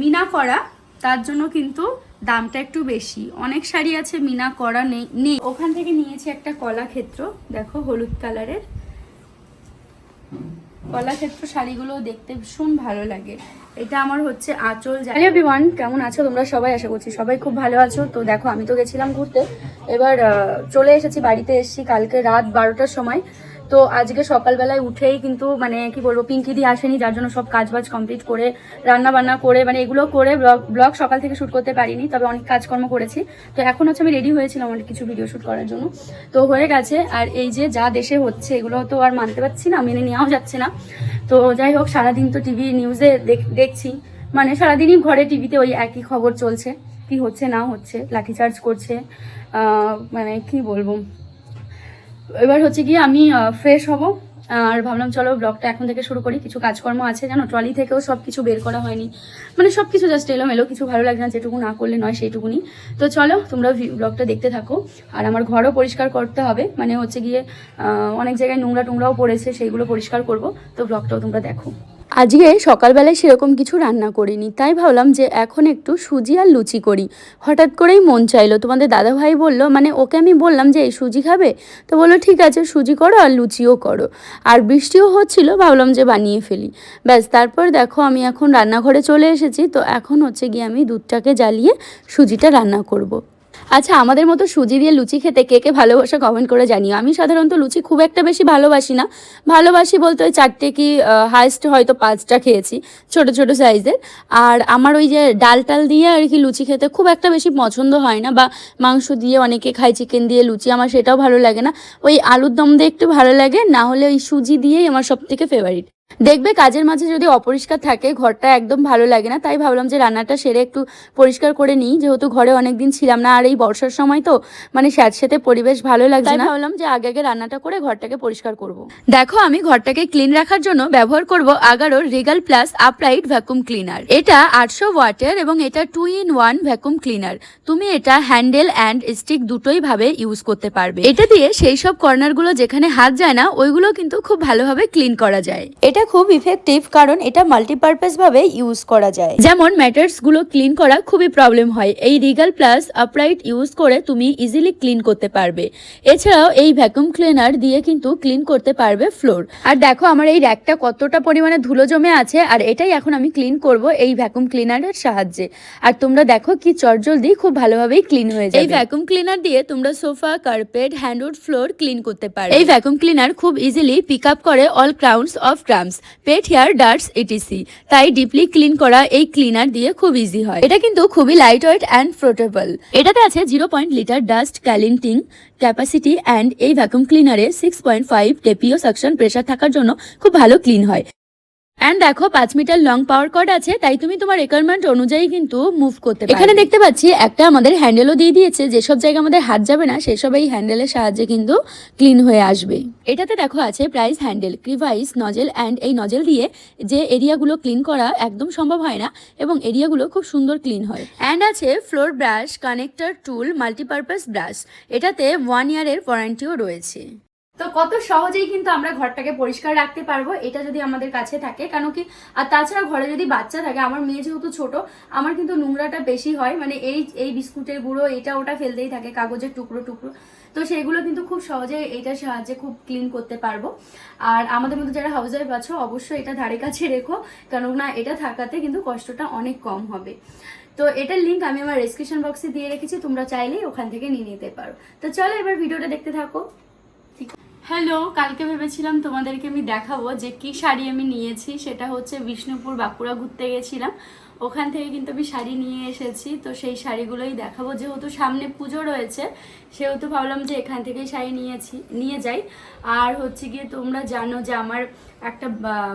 মিনা করা, তার জন্য কিন্তু দামটা একটু বেশি। অনেক শাড়ি আছে, মিনা করা নেই ওখান থেকে নিয়েছি একটা কলাক্ষেত্র, দেখো হলুদ কালারের। কলাক্ষেত্র শাড়িগুলো দেখতে ভীষণ ভালো লাগে। এটা আমার হচ্ছে আঁচল জানি এভরিওয়ান কেমন আছো তোমরা? সবাই আশা করছি সবাই খুব ভালো আছো। তো দেখো, আমি তো গেছিলাম ঘুরতে। এবার চলে এসেছি, বাড়িতে এসেছি কালকে রাত বারোটার সময়। তো আজকে সকালবেলায় উঠেই কিন্তু মানে কি বলব, পিঙ্কি দিয়ে আসেনি, যার জন্য সব কাজ বাজ কমপ্লিট করে রান্না বান্না করে মানে এগুলো করে ব্লগ ব্লগ সকাল থেকে শ্যুট করতে পারিনি, তবে অনেক কাজকর্ম করেছি। তো এখন হচ্ছে আমি রেডি হয়েছিলাম অনেক কিছু ভিডিও শ্যুট করার জন্য। তো হয়ে গেছে, আর এই যে যা দেশে হচ্ছে, এগুলো তো আর মানতে পারছি না, মেনে নেওয়াও যাচ্ছে না। তো যাই হোক, সারাদিন তো টিভি নিউজে দেখছি। মানে সারাদিনই ঘরে টিভিতে ওই একই খবর চলছে, কি হচ্ছে, না হচ্ছে লাঠিচার্জ করছে মানে কি বলব? এবার হচ্ছে গিয়ে আমি ফ্রেশ হব। আর ভাবলাম চলো ব্লগটা এখন থেকে শুরু করি। কিছু কাজকর্ম আছে জানো? ট্রলি থেকেও সব কিছু বের করা হয়নি। মানে সব কিছু জাস্ট এলো মেলো কিছু ভালো লাগে না, যেটুকু না করলে নয় সেইটুকুনি। তো চলো, তোমরা ব্লগটা দেখতে থাকো। আর আমার ঘরও পরিষ্কার করতে হবে। মানে হচ্ছে গিয়ে অনেক জায়গায় নোংরা টোংরাও পড়েছে, সেইগুলো পরিষ্কার করব। তো ব্লগটাও তোমরা দেখো। আজকে সকালবেলায় সেরকম কিছু রান্না করিনি, তাই ভাবলাম যে এখন একটু সুজি আর লুচি করি। হঠাৎ করেই মন চাইলো, তোমাদের দাদাভাই বলল মানে ওকে আমি বললাম যে, এই সুজি খাবে? তো বলল, ঠিক আছে, সুজি করো আর লুচিও করো। আর বৃষ্টিও হচ্ছিল, ভাবলাম যে বানিয়ে ফেলি। ব্যাস, তারপর দেখো আমি এখন রান্নাঘরে চলে এসেছি, তো এখন হচ্ছে গিয়ে আমি দুধটাকে জ্বালিয়ে সুজিটা রান্না করব। আচ্ছা আমাদের মতো সুজি দিয়ে লুচি খেতে কে কে ভালোবাসা কমেন্ট করে জানিও। আমি সাধারণত লুচি খুব একটা বেশি ভালোবাসি না। ভালোবাসি বলতে ওই চারটে কি হাইস্ট হয়তো পাঁচটা খেয়েছি, ছোট ছোট সাইজের আর আমার ওই যে ডাল টাল দিয়ে আর কি লুচি খেতে খুব একটা বেশি পছন্দ হয় না, বা মাংস দিয়ে অনেকে খায় চিকেন দিয়ে লুচি, আমার সেটাও ভালো লাগে না। ওই আলুর দম দিয়ে একটু ভালো লাগে, না হলে ওই সুজি দিয়েই আমার সব থেকে ফেভারিট দেখবে কাজের মাঝে যদি অপরিষ্কার থাকে, ঘরটা একদম ভালো লাগে না, তাই ভাবলাম যে রান্নাটা সেরে একটু পরিষ্কার করে নিই, যেহেতু ঘরে অনেক দিন ছিলাম না, আর এই বর্ষার সময় তো মানে স্যাঁতস্যাঁতে পরিবেশ ভালো লাগছে না। ভাবলাম যে আগে আগে রান্নাটা করে ঘরটাকে পরিষ্কার করব। দেখো আমি ঘরটাকে ক্লিন রাখার জন্য ব্যবহার করব আগারোর regal plus upright vacuum cleaner এটা আটশো ওয়াটের এবং এটা two in one vacuum cleaner তুমি এটা হ্যান্ডেল অ্যান্ড স্টিক দুটোই ভাবে ইউজ করতে পারবে। এটা দিয়ে সেই সব কর্নারগুলো যেখানে হাত যায় না ওইগুলো কিন্তু খুব ভালোভাবে ক্লিন করা যায়। এটা খুব ইফেক্টিভ কারণ এটা মাল্টিপারপাস ভাবে ইউজ করা যায়। যেমন ম্যাটার্সগুলো ক্লিন করা খুবই প্রবলেম হয়। এই রিগাল প্লাস আপরাইট ইউজ করে তুমি ইজিলি ক্লিন করতে পারবে। এছাড়াও এই ভ্যাকুম ক্লিনার দিয়ে কিন্তু ক্লিন করতে পারবে ফ্লোর আর দেখো আমার এই র্যাকটা কতটা পরিমাণে ধুলো জমে আছে আর এটাই এখন আমি ক্লিন করব এই ভ্যাকুম ক্লিনারের সাহায্যে। আর তোমরা দেখো কি চটজলদি খুব ভালোভাবেই ক্লিন হয়ে যায় এই ভ্যাকুম ক্লিনার দিয়ে তোমরা sofa carpet hardwood floor clean করতে পারো এই ভ্যাকুম ক্লিনার খুব ইজিলি পিক আপ করে all crumbs of crumbs pet hair dirts etc তাই ডিপলি ক্লিন করা এই ক্লিনার দিয়ে খুব ইজি হয়। এটা কিন্তু খুবই লাইট ওয়েট অ্যান্ড ফ্লোটেবল এটাতে আছে zero point litre dust collecting capacity and এই ভ্যাকুম ক্লিনারে সিক্স পয়েন্ট ফাইভ টেপিও সাকশন প্রেশার থাকার জন্য খুব ভালো ক্লিন হয়। অ্যান্ড দেখো পাঁচ মিটার লং পাওয়ার কর্ড আছে তাই তুমি তোমার রিকোয়ারমেন্ট অনুযায়ী কিন্তু মুভ করতে এখানে দেখতে পাচ্ছি একটা আমাদের হ্যান্ডেলও দিয়ে দিয়েছে যেসব জায়গায় আমাদের হাত যাবে না সেসব এই হ্যান্ডেলের সাহায্যে কিন্তু ক্লিন হয়ে আসবে। এটাতে দেখো আছে price handle crevice nozzle and এই নজেল দিয়ে যে এরিয়াগুলো ক্লিন করা একদম সম্ভব হয় না এবং এরিয়াগুলো খুব সুন্দর ক্লিন হয়। অ্যান্ড আছে floor brush connector tool multipurpose brush এটাতে ওয়ান ইয়ারের ওয়ারেন্টিও রয়েছে। তো কত সহজেই কিন্তু আমরা ঘরটাকে পরিষ্কার রাখতে পারব, এটা যদি আমাদের কাছে থাকে। কেন কি, আর তাছাড়া ঘরে যদি বাচ্চা থাকে, আমার মেয়ে যেহেতু ছোট, আমার কিন্তু নোংরাটা বেশি হয় মানে এই এই বিস্কুটের গুঁড়ো, এটা ওটা ফেলতেই থাকে, কাগজের টুকরো টুকরো। তো সেগুলো কিন্তু খুব সহজে এইটার সাহায্যে খুব ক্লিন করতে পারব। আর আমাদের মধ্যে যারা হাউস ওয়াইফ আছো, অবশ্যই এটা ধারে কাছে রেখো, কেননা এটা থাকাতে কিন্তু কষ্টটা অনেক কম হবে। তো এটার লিঙ্ক আমি আমার ডেসক্রিপশন বক্সে দিয়ে রেখেছি, তোমরা চাইলেই ওখান থেকে নিয়ে নিতে পারো। তো চলো এবার ভিডিওটা দেখতে থাকো। হ্যালো কালকে ভেবেছিলাম তোমাদেরকে আমি দেখাবো যে কি শাড়ি আমি নিয়েছি। সেটা হচ্ছে বিষ্ণুপুর বাঁকুড়া ঘুরতে গেছিলাম। ওখান থেকে কিন্তু আমি শাড়ি নিয়ে এসেছি। তো সেই শাড়িগুলোই দেখাবো। যেহেতু সামনে পুজো রয়েছে, সেহেতু ভাবলাম যে এখান থেকেই শাড়ি নিয়েছি, নিয়ে যাই। আর হচ্ছে গিয়ে তোমরা জানো যে আমার একটা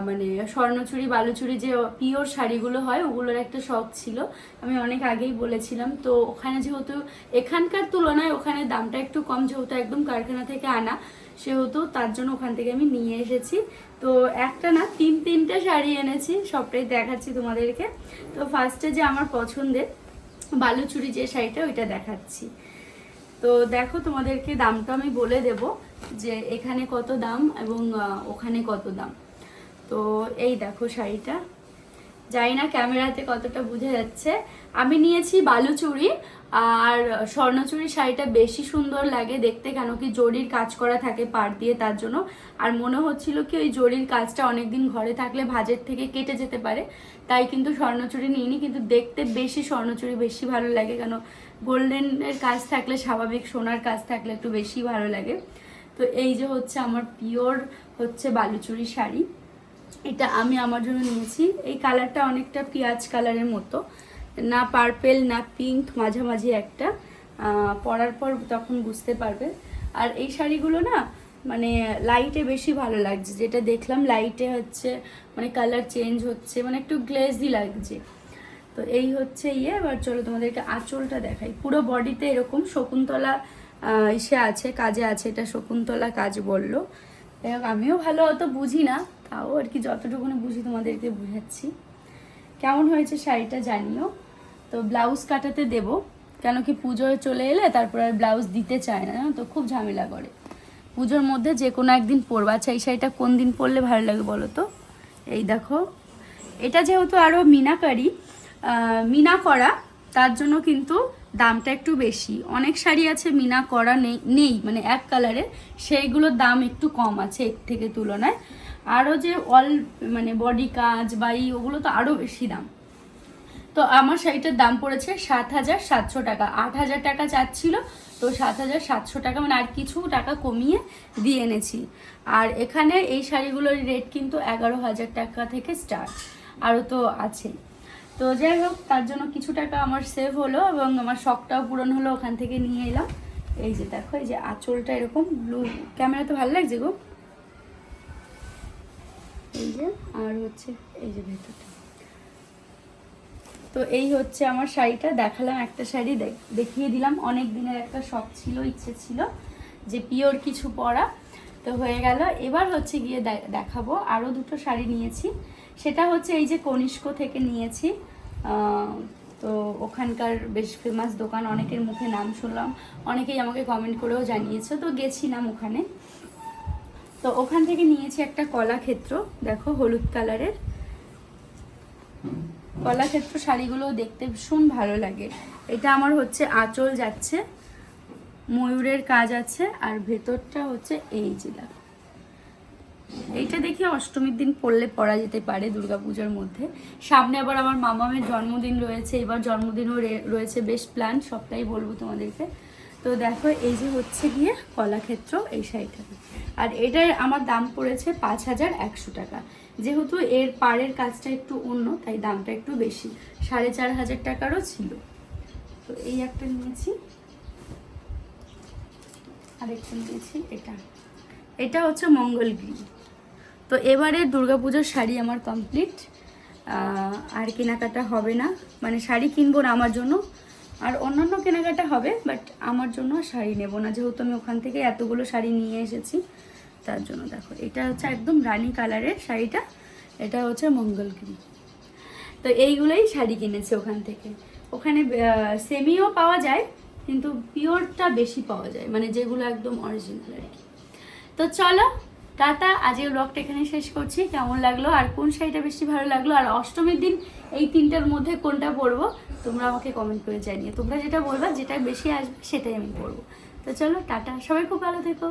মানে স্বর্ণচুরি, বালুচুরি যে পিওর শাড়িগুলো হয়, ওগুলোর একটা শখ ছিল। আমি অনেক আগেই বলেছিলাম। তো ওখানে যেহেতু এখানকার তুলনায় ওখানে দামটা একটু কম, যেহেতু একদম কারখানা থেকে আনা সেহেতু তার জন্য ওখান থেকে আমি নিয়ে এসেছি। তো একটা না, তিন, তিনটা শাড়ি এনেছি, সবটাই দেখাচ্ছি তোমাদেরকে। তো ফার্স্টে যে আমার পছন্দের বালুচুরি যে শাড়িটা, ওইটা দেখাচ্ছি। তো দেখো তোমাদেরকে দামটা আমি বলে দেব যে এখানে কত দাম এবং ওখানে কত দাম। তো এই দেখো শাড়িটা। জানি না ক্যামেরাতে কতটা বোঝা যাচ্ছে। আমি নিয়েছি বালুচুরি আর স্বর্ণচুরি শাড়িটা বেশি সুন্দর লাগে দেখতে কেন কি জরির কাজ করা থাকে পাড় দিয়ে তার জন্য। আর মনে হচ্ছিল কি ওই জরির কাজটা অনেকদিন ঘরে থাকলে ভাজের থেকে কেটে যেতে পারে। তাই কিন্তু স্বর্ণচুরি নিইনি, কিন্তু দেখতে বেশি স্বর্ণচুরি বেশি ভালো লাগে কেন গোল্ডেনের কাজ থাকলে, স্বাভাবিক সোনার কাজ থাকলে একটু বেশি ভালো লাগে। তো এই যে হচ্ছে আমার পিওর হচ্ছে বালুচুরি শাড়ি। এটা আমি আমার জন্য নিয়েছি। এই কালারটা অনেকটা পেঁয়াজ কালারের মতো। না পার্পেল, না পিঙ্ক, মাঝামাঝি একটা। পরার পর তখন বুঝতে পারবে। আর এই শাড়িগুলো না মানে লাইটে বেশি ভালো লাগছে। যেটা দেখলাম লাইটে হচ্ছে মানে কালার চেঞ্জ হচ্ছে মানে একটু গ্লেজি লাগছে। তো এই হচ্ছে ইয়ে। এবার চলো তোমাদেরকে আঁচলটা দেখাই। পুরো বডিতে এরকম শকুন্তলা ইসে আছে, কাজে আছে। এটা শকুন্তলা কাজ বলল। আমিও ভালো অত বুঝি না। তাও আর কি যতটুকুনি বুঝি তোমাদেরকে বুঝাচ্ছি। কেমন হয়েছে শাড়িটা জানিও। তো ব্লাউজ কাটাতে দেব, কেন কি পুজোয় চলে এলে তারপর আর ব্লাউজ দিতে চায় না তো? খুব ঝামেলা করে। পুজোর মধ্যে যে কোনো একদিন পরবা। আচ্ছা এই শাড়িটা কোন দিন পরলে ভালো লাগে বলো তো? এই দেখো, এটা যেহেতু আরও মিনাকারি মিনা করা, তার জন্য কিন্তু দামটা একটু বেশি। অনেক শাড়ি আছে মিনা করা নেই নেই মানে এক কালারের। সেইগুলোর দাম একটু কম আছে এর থেকে তুলনায়। আরও যে অল মানে বডি কাজ বা এই ওগুলো তো আরও বেশি দাম। তো আমার শাড়িটার দাম পড়েছে সাত হাজার সাতশো টাকা। আট হাজার টাকা চাচ্ছিল, তো সাত হাজার সাতশো টাকা মানে আর কিছু টাকা কমিয়ে দিয়ে এনেছি। আর এখানে এই শাড়িগুলোর রেট কিন্তু এগারো হাজার টাকা থেকে স্টার্ট আরও তো আছে তো যাই হোক, তার জন্য কিছু টাকা আমার সেভ হলো এবং আমার শখটাও পূরণ হলো, ওখান থেকে নিয়ে এলাম। এই যে দেখো, এই যে আঁচলটা এরকম ব্লু ক্যামেরা তো ভালো লাগছে গো? এই যে, আর হচ্ছে এই যে ভেতরটা। তো এই হচ্ছে আমার শাড়িটা, দেখালাম একটা শাড়ি দেখ- দেখিয়ে দিলাম। অনেক দিনের একটা শখ ছিল, ইচ্ছে ছিল যে পিওর কিছু পরা। তো হয়ে গেল। এবার হচ্ছে গিয়ে দেখাবো। আরও দুটো শাড়ি নিয়েছি। সেটা হচ্ছে এই যে কনিষ্ক থেকে নিয়েছি। তো ওখানকার বেশ ফেমাস দোকান, অনেকের মুখে নাম শুনলাম। অনেকেই আমাকে কমেন্ট করেও জানিয়েছে। তো গেছিলাম ওখানে। তো ওখান থেকে নিয়েছি একটা কলাক্ষেত্র দেখো হলুদ কালারের। কলাক্ষেত্র শাড়িগুলো দেখতে ভীষণ ভালো লাগে। এটা আমার হচ্ছে আঁচল যাচ্ছে, ময়ূরের কাজ আছে, আর ভেতরটা হচ্ছে এই দেখো। এইটা দেখি অষ্টমীর দিন পরলে পরা যেতে পারে দুর্গাপূজার মধ্যে। সামনে আবার আমার মামামের জন্মদিন রয়েছে, এবার জন্মদিনও রয়েছে, বেশ প্ল্যান সবটাই বলব তোমাদেরকে। তো দেখো, এই যে হচ্ছে গিয়ে কলাক্ষেত্র এই শাড়িটা আর এটার আমার দাম পড়েছে পাঁচ হাজার একশো টাকা। যেহেতু এর পাড়ের কাজটা একটু অন্য, তাই দামটা একটু বেশি। সাড়ে চার হাজার টাকারও ছিল। তো এই একটা নিয়েছি। আরেকটা নিয়েছি, এটা। এটা হচ্ছে মঙ্গলগিরি তো এবারে দুর্গাপুজোর শাড়ি আমার কমপ্লিট। আর কেনাকাটা হবে না। মানে শাড়ি কিনবো না আমার জন্য। আর অন্যান্য কেনাকাটা হবে বাট আমার জন্য শাড়ি নেব না। যেহেতু আমি ওখান থেকে এতগুলো শাড়ি নিয়ে এসেছি, তার জন্য দেখো, এটা হচ্ছে একদম রানি কালারের শাড়িটা, এটা হচ্ছে মঙ্গলগিরি। তো এইগুলোই শাড়ি কিনেছি ওখান থেকে। ওখানে সেমিও পাওয়া যায়, কিন্তু পিওরটা বেশি পাওয়া যায় মানে যেগুলো একদম অরিজিনাল আর কি। তো চলো টাটা আজকের ব্লগটা এখানে শেষ করছি। কেমন লাগল? আর কোন শাড়িটা বেশি ভালো লাগল? আর অষ্টমীর দিন এই তিনটার মধ্যে কোনটা পরবো? তোমরা আমাকে কমেন্ট করে জানিয়ে তোমরা যেটা বলবা যেটা বেশি আসবে, সেটাই আমি পরবো। তো চলো, টাটা। সবাই খুব ভালো থেকো।